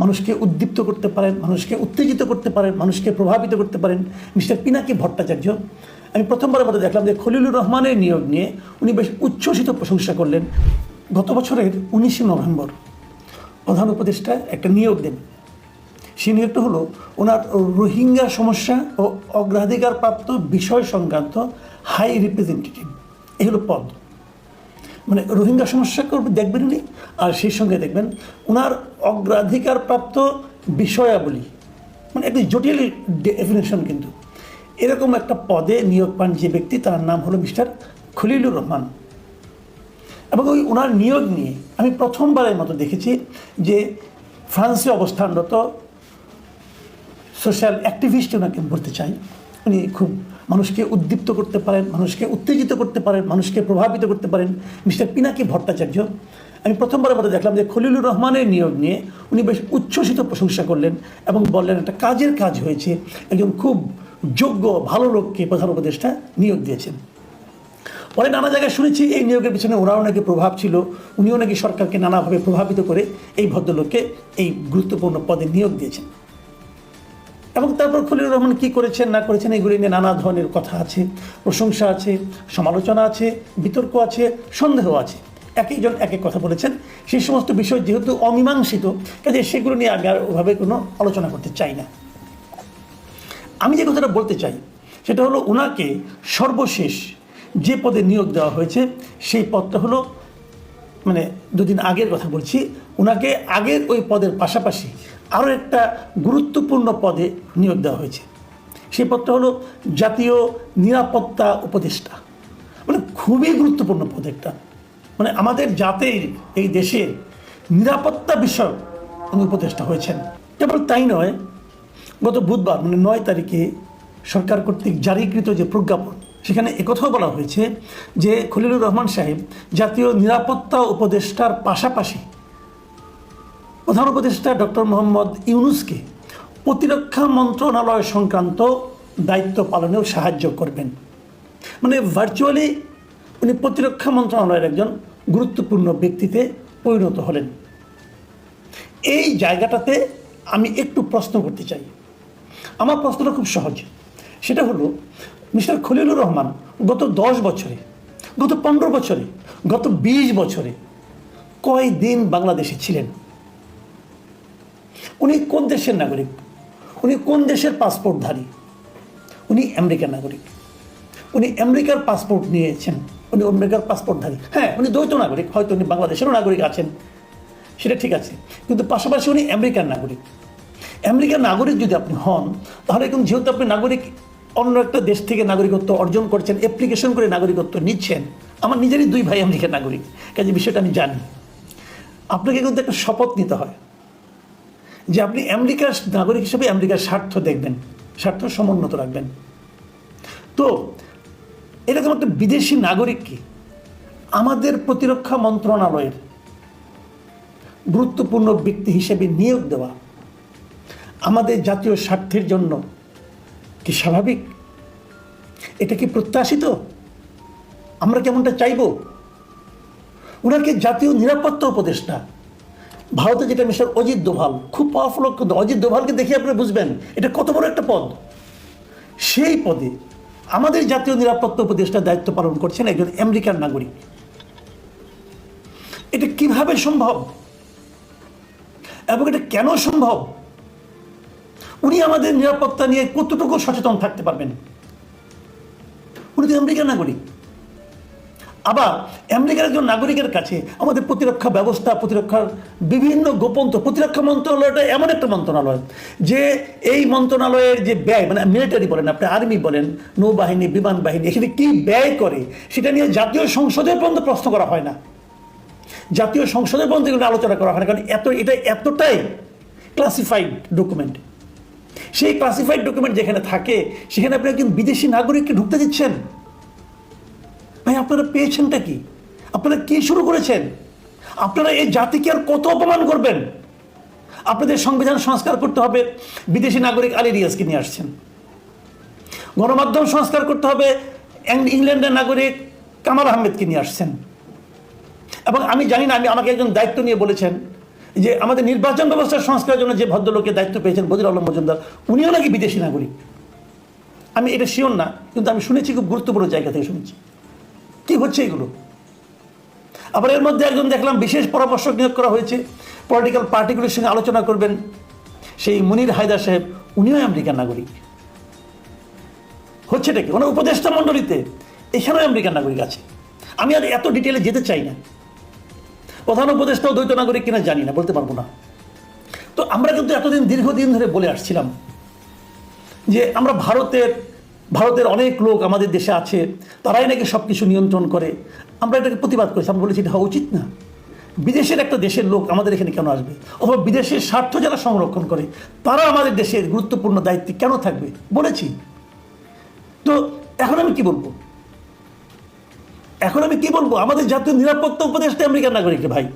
মানুষকে উদ্দীপ্ত করতে পারেন, মানুষকে উত্তেজিত করতে পারেন, মানুষকে প্রভাবিত করতে পারেন। মিস্টার পিনাকি ভট্টাচার্য, আমি প্রথমবারের মতো দেখলাম যে খলিলুর রহমানের নিয়োগ নিয়ে উনি বেশ উচ্ছ্বসিত প্রশংসা করলেন। গত বছরের উনিশে নভেম্বর প্রধান উপদেষ্টা একটা নিয়োগ দেন। সেই নিয়োগটা হলো ওনার রোহিঙ্গা সমস্যা ও অগ্রাধিকারপ্রাপ্ত বিষয় সংক্রান্ত হাই রিপ্রেজেন্টেটিভ এই হলো পদ। মানে রোহিঙ্গা সমস্যা করবে দেখবেন উনি, আর সেই সঙ্গে দেখবেন ওনার অগ্রাধিকার প্রাপ্ত বিষয়াবলী মানে একটি জটিল ডেফিনেশন কিন্তু। এরকম একটা পদে নিয়োগ পান যে ব্যক্তি, তার নাম হলো মিস্টার খলিলুর রহমান। এবং ওই ওনার নিয়োগ নিয়ে আমি প্রথমবারের মতো দেখেছি যে ফ্রান্সে অবস্থানরত সোশ্যাল অ্যাক্টিভিস্ট ওনাকে বলতে চাই। উনি খুব মানুষকে উদ্দীপ্ত করতে পারেন, মানুষকে উত্তেজিত করতে পারেন, মানুষকে প্রভাবিত করতে পারেন। মিস্টার পিনাকি ভট্টাচার্য, আমি প্রথমবারের মতো দেখলাম যে খলিলুর রহমানের নিয়োগ নিয়ে উনি বেশ উচ্ছ্বসিত প্রশংসা করলেন এবং বললেন, একটা কাজের কাজ হয়েছে। একজন খুব যোগ্য, ভালো লোককে প্রধান উপদেষ্টা নিয়োগ দিয়েছেন। পরে নানা জায়গায় শুনেছি এই নিয়োগের পিছনে ওনারও নাকি প্রভাব ছিল। উনিও নাকি সরকারকে নানাভাবে প্রভাবিত করে এই ভদ্রলোককে এই গুরুত্বপূর্ণ পদে নিয়োগ দিয়েছেন। এবং তারপর খলিলুর রহমান কী করেছেন, না করেছেন, এগুলি নিয়ে নানা ধরনের কথা আছে, প্রশংসা আছে, সমালোচনা আছে, বিতর্ক আছে, সন্দেহ আছে। এক একজন এক এক কথা বলেছেন। সেই সমস্ত বিষয় যেহেতু অমীমাংসিত, কাজে সেগুলো নিয়ে আগে আর ওভাবে কোনো আলোচনা করতে চাই না। আমি যে কথাটা বলতে চাই, সেটা হলো ওনাকে সর্বশেষ যে পদে নিয়োগ দেওয়া হয়েছে, সেই পদটা হলো মানে দুদিন আগের কথা বলছি ওনাকে আগের ওই পদের পাশাপাশি আরও একটা গুরুত্বপূর্ণ পদে নিয়োগ দেওয়া হয়েছে। সেই পদটা হলো জাতীয় নিরাপত্তা উপদেষ্টা। মানে খুবই গুরুত্বপূর্ণ পদ একটা। মানে আমাদের জাতির, এই দেশের নিরাপত্তা বিষয়ক উনি উপদেষ্টা হয়েছেন। কেবল তাই নয়, গত বুধবার মানে নয় তারিখে সরকার কর্তৃক জারিকৃত যে প্রজ্ঞাপন, সেখানে একথাও বলা হয়েছে যে খলিলুর রহমান সাহেব জাতীয় নিরাপত্তা উপদেষ্টার পাশাপাশি প্রধান উপদেষ্টা ডক্টর মোহাম্মদ ইউনুসকে প্রতিরক্ষা মন্ত্রণালয় সংক্রান্ত দায়িত্ব পালনেও সাহায্য করবেন। মানে ভার্চুয়ালি উনি প্রতিরক্ষা মন্ত্রণালয়ের একজন গুরুত্বপূর্ণ ব্যক্তিতে পরিণত হলেন। এই জায়গাটাতে আমি একটু প্রশ্ন করতে চাই। আমার প্রশ্নটা খুব সহজ। সেটা হলো, মিস্টার খলিলুর রহমান গত দশ বছরে, গত পনেরো বছরে, গত বিশ বছরে কয় দিন বাংলাদেশে ছিলেন? উনি কোন দেশের নাগরিক? উনি কোন দেশের পাসপোর্টধারী? উনি আমেরিকার নাগরিক। উনি আমেরিকার পাসপোর্ট নিয়েছেন। উনি আমেরিকার পাসপোর্টধারী। হ্যাঁ উনি দ্বৈত নাগরিক, হয়তো উনি বাংলাদেশেরও নাগরিক আছেন। সেটা ঠিক আছে। কিন্তু পাশাপাশি উনি আমেরিকার নাগরিক। আমেরিকার নাগরিক যদি আপনি হন, তাহলে এখন যেহেতু আপনি নাগরিক, অন্য একটা দেশ থেকে নাগরিকত্ব অর্জন করছেন অ্যাপ্লিকেশন করে নাগরিকত্ব নিচ্ছেন, আমার নিজেরই দুই ভাই আমেরিকার নাগরিক, কাজে বিষয়টা আমি জানি। আপনাকে কিন্তু একটা শপথ নিতে হয়। যে আপনি আমেরিকার নাগরিক হিসেবে আমেরিকার স্বার্থ দেখবেন, স্বার্থ সমুন্নত রাখবেন। তো, এরকম একটা বিদেশি নাগরিক নাগরিককে আমাদের প্রতিরক্ষা মন্ত্রণালয়ের গুরুত্বপূর্ণ ব্যক্তি হিসেবে নিয়োগ দেওয়া আমাদের জাতীয় স্বার্থের জন্য কি স্বাভাবিক? এটা কি প্রত্যাশিত? আমরা কেমনটা চাইব? ওনাকে জাতীয় নিরাপত্তা উপদেষ্টা ভারতে যেটা মিস্টার অজিত দোভাল, খুব পাওয়ারফুল কিন্তু। অজিত দোভালকে দেখে আপনি বুঝবেন, এটা কত বড় একটা পদ। সেই পদে আমাদের জাতীয় নিরাপত্তা উপদেষ্টা দায়িত্ব পালন করছেন একজন আমেরিকার নাগরিক। এটা কীভাবে সম্ভব? এবং এটা কেন সম্ভব? উনি আমাদের নিরাপত্তা নিয়ে কতটুকু সচেতন থাকতে পারবেন? উনি তো আমেরিকার নাগরিক। আবার আমেরিকার একজন নাগরিকের কাছে আমাদের প্রতিরক্ষা ব্যবস্থা, প্রতিরক্ষার বিভিন্ন গোপন প্রতিরক্ষা মন্ত্রণালয়টা এমন একটা মন্ত্রণালয় যে এই মন্ত্রণালয়ের যে ব্যয় মানে মিলিটারি বলেন, আপনি আর্মি বলেন, নৌবাহিনী, বিমান বাহিনী, এখানে কী ব্যয় করে সেটা নিয়ে জাতীয় সংসদের পর্যন্ত প্রশ্ন করা হয় না। জাতীয় সংসদের পর্যন্ত এগুলো আলোচনা করা হয় না, কারণ এত, এটা এতটাই ক্লাসিফাইড ডকুমেন্ট সেই ক্লাসিফাইড ডকুমেন্ট যেখানে থাকে, সেখানে আপনি একজন বিদেশি নাগরিককে ঢুকতে দিচ্ছেন। ভাই, আপনারা পেয়েছেনটা কি? আপনারা কি শুরু করেছেন? আপনারা এই জাতিকে আর কত অপমান করবেন? আপনাদের সংবিধান সংস্কার করতে হবে, বিদেশি নাগরিক আলী রিয়াজকে নিয়ে আসছেন। গণমাধ্যম সংস্কার করতে হবে ইংল্যান্ডের নাগরিক কামাল আহমেদকে নিয়ে আসছেন। এবং আমি জানি না, আমি, আমাকে একজন দায়িত্ব নিয়ে বলেছেন যে আমাদের নির্বাচন ব্যবস্থার সংস্কারের জন্য যে ভদ্রলোকের দায়িত্ব পেয়েছেন বদির আলম মজুমদার, উনিও নাকি বিদেশি নাগরিক? আমি এটা শিওর না, কিন্তু আমি শুনেছি খুব গুরুত্বপূর্ণ জায়গা থেকে শুনেছি। হচ্ছে এগুলো। আবার এর মধ্যে একজন দেখলাম বিশেষ পরামর্শক নিয়োগ করা হয়েছে। পলিটিক্যাল পার্টিগুলির সঙ্গে আলোচনা করবেন সেই মুনির হায়দার সাহেব। উনিও আমেরিকান নাগরিক। হচ্ছে এটা কি? ওনার উপদেষ্টা মণ্ডলীতে এখানেও আমেরিকান নাগরিক আছে। আমি আর এত ডিটেলে যেতে চাই না। প্রধান উপদেষ্টাও দ্বৈত নাগরিক কিনা জানি না, বলতে পারব না। তো আমরা কিন্তু এতদিন দীর্ঘদিন ধরে বলে আসছিলাম যে আমরা ভারতের ভারতের অনেক লোক আমাদের দেশে আছে, তারাই নাকি সব কিছু নিয়ন্ত্রণ করে। আমরা এটাকে প্রতিবাদ করেছি আমরা বলেছি এটা উচিত না। বিদেশের একটা দেশের লোক আমাদের এখানে কেন আসবে? অথবা বিদেশের স্বার্থ যারা সংরক্ষণ করে, তারা আমাদের দেশের গুরুত্বপূর্ণ দায়িত্বে কেন থাকবে? বলেছি। তো এখন আমি কি বলব? এখন আমি কি বলব? আমাদের জাতীয় নিরাপত্তা উপদেষ্টা আমেরিকার নাগরিক ভাই।